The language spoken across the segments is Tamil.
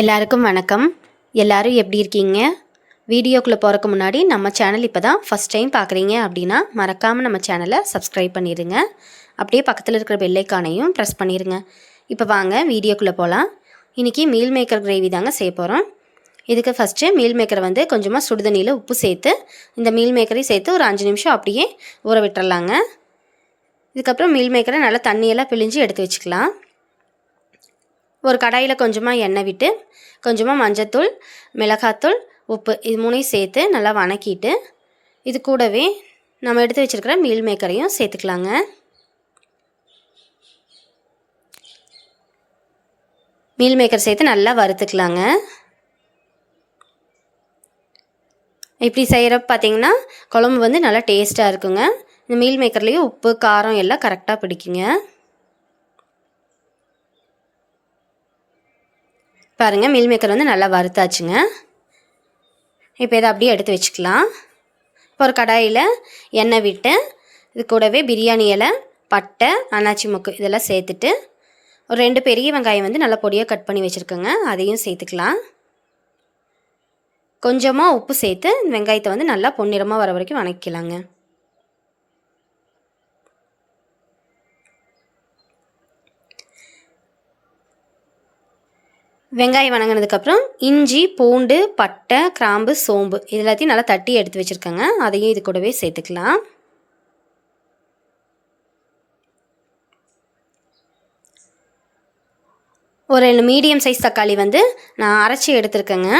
எல்லாருக்கும் வணக்கம். எல்லாரும் எப்படி இருக்கீங்க? வீடியோக்குள்ளே போகிறக்கு முன்னாடி நம்ம சேனல் இப்போ தான் ஃபஸ்ட் டைம் பார்க்குறீங்க அப்படின்னா மறக்காமல் நம்ம சேனலை சப்ஸ்கிரைப் பண்ணிடுங்க அப்படியே பக்கத்தில் இருக்கிற பெல்லைக்கானையும் ப்ரெஸ் பண்ணிடுங்க இப்போ வாங்க வீடியோக்குள்ளே போகலாம் இன்றைக்கி மீல் மேக்கர் கிரேவி தாங்க செய்ய போகிறோம் இதுக்கு ஃபஸ்ட்டு மீல் மேக்கரை வந்து கொஞ்சமாக சுடுதண்ணியில் உப்பு சேர்த்து இந்த மீல் மேக்கரையும் சேர்த்து ஒரு அஞ்சு நிமிஷம் அப்படியே ஊற விட்டுறலாங்க. இதுக்கப்புறம் மீல் மேக்கரை நல்லா தண்ணியெல்லாம் பிழிஞ்சு எடுத்து வச்சுக்கலாம். ஒரு கடாயில் கொஞ்சமாக எண்ணெய் விட்டு கொஞ்சமாக மஞ்சத்தூள் மிளகாத்தூள் உப்பு இது மூணையும் சேர்த்து நல்லா வணக்கிட்டு இது கூடவே நம்ம எடுத்து வச்சுருக்கிற மீல் மேக்கரையும் சேர்த்துக்கலாங்க. மீல் மேக்கர் சேர்த்து நல்லா வறுத்துக்கலாங்க. இப்படி செய்கிறப்ப பார்த்தீங்கன்னா குழம்பு வந்து நல்லா டேஸ்ட்டாக இருக்குங்க. இந்த மீல் மேக்கர்லேயும் உப்பு காரம் எல்லாம் கரெக்டாக பிடிக்குங்க. பாருங்கள் மீல் மேக்கர் வந்து நல்லா வறுத்தாச்சுங்க. இப்போ இதை அப்படியே எடுத்து வச்சுக்கலாம். இப்போ ஒரு கடாயில் எண்ணெய் விட்டு இது கூடவே பிரியாணி இலை பட்டை அன்னாச்சி மொக்கு இதெல்லாம் சேர்த்துட்டு ஒரு ரெண்டு பெரிய வெங்காயம் வந்து நல்லா பொடியாக கட் பண்ணி வச்சுருக்கோங்க. அதையும் சேர்த்துக்கலாம். கொஞ்சமாக உப்பு சேர்த்து வெங்காயத்தை வந்து நல்லா பொன்னிறமாக வர வரைக்கும் வணக்கிக்கலாங்க. வெங்காயம் வணங்கினதுக்கப்புறம் இஞ்சி பூண்டு பட்டை கிராம்பு சோம்பு இது எல்லாத்தையும் நல்லா தட்டி எடுத்து வச்சுருக்கேங்க. அதையும் இது கூடவே சேர்த்துக்கலாம். ஒரு ரெண்டு மீடியம் சைஸ் தக்காளி வந்து நான் அரைச்சி எடுத்துருக்கேங்க.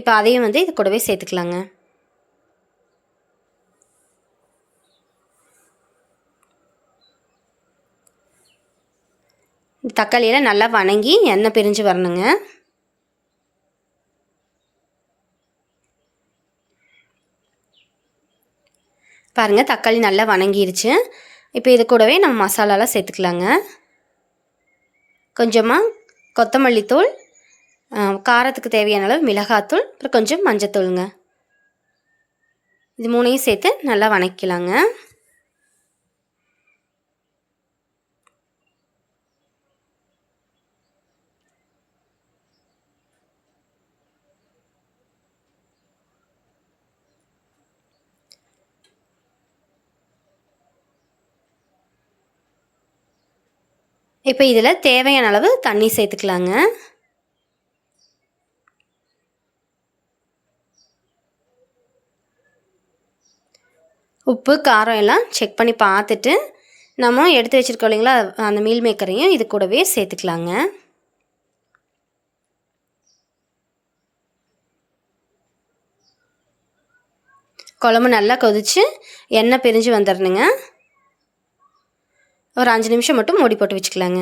இப்போ அதையும் வந்து இது கூடவே சேர்த்துக்கலாங்க. தக்காளியெல்லாம் நல்லா வணங்கி எண்ணெய் பிரிஞ்சு வரணுங்க. பாருங்கள் தக்காளி நல்லா வணங்கிருச்சு. இப்போ இது கூடவே நம்ம மசாலாலாம் சேர்த்துக்கலாங்க. கொஞ்சமாக கொத்தமல்லி தூள் காரத்துக்கு தேவையான அளவு மிளகாத்தூள் அப்புறம் கொஞ்சம் மஞ்சத்தூளுங்க. இது மூணையும் சேர்த்து நல்லா வணக்கிக்கலாங்க. இப்போ இதில் தேவையான அளவு தண்ணி சேர்த்துக்கலாங்க. உப்பு காரம் எல்லாம் செக் பண்ணி பார்த்துட்டு நம்ம எடுத்து வச்சுருக்கோம் இல்லைங்களா அந்த மீல் மேக்கரையும் இது கூடவே சேர்த்துக்கலாங்க. குழம்பு நல்லா கொதித்து எண்ணெய் பிரிஞ்சு வந்துடணுங்க. ஒரு அஞ்சு நிமிஷம் மட்டும் மூடி போட்டு வச்சுக்கலாங்க.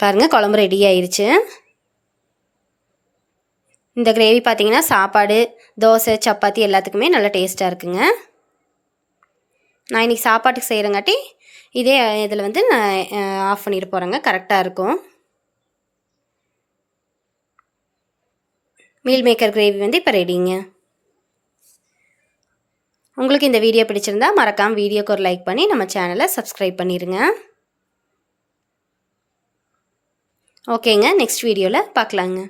பாருங்கள் குழம்பு ரெடி ஆயிடுச்சு இந்த கிரேவி பார்த்தீங்கன்னா சாப்பாடு தோசை சப்பாத்தி எல்லாத்துக்குமே நல்லா டேஸ்ட்டாக இருக்குங்க. நான் இன்றைக்கி சாப்பாட்டுக்கு செய்கிறங்காட்டி இதே இதில் வந்து நான் ஆஃப் பண்ணிட்டு போகிறேங்க கரெக்டாக இருக்கும். மீல் மேக்கர் கிரேவி வந்து இப்போ ரெடிங்க உங்களுக்கு இந்த வீடியோ பிடிச்சிருந்தா மறக்காமல் வீடியோக்கு ஒரு லைக் பண்ணி நம்ம சேனலை சப்ஸ்கிரைப் பண்ணிடுங்க ஓகேங்க நெக்ஸ்ட் வீடியோவில் பார்க்கலாங்க.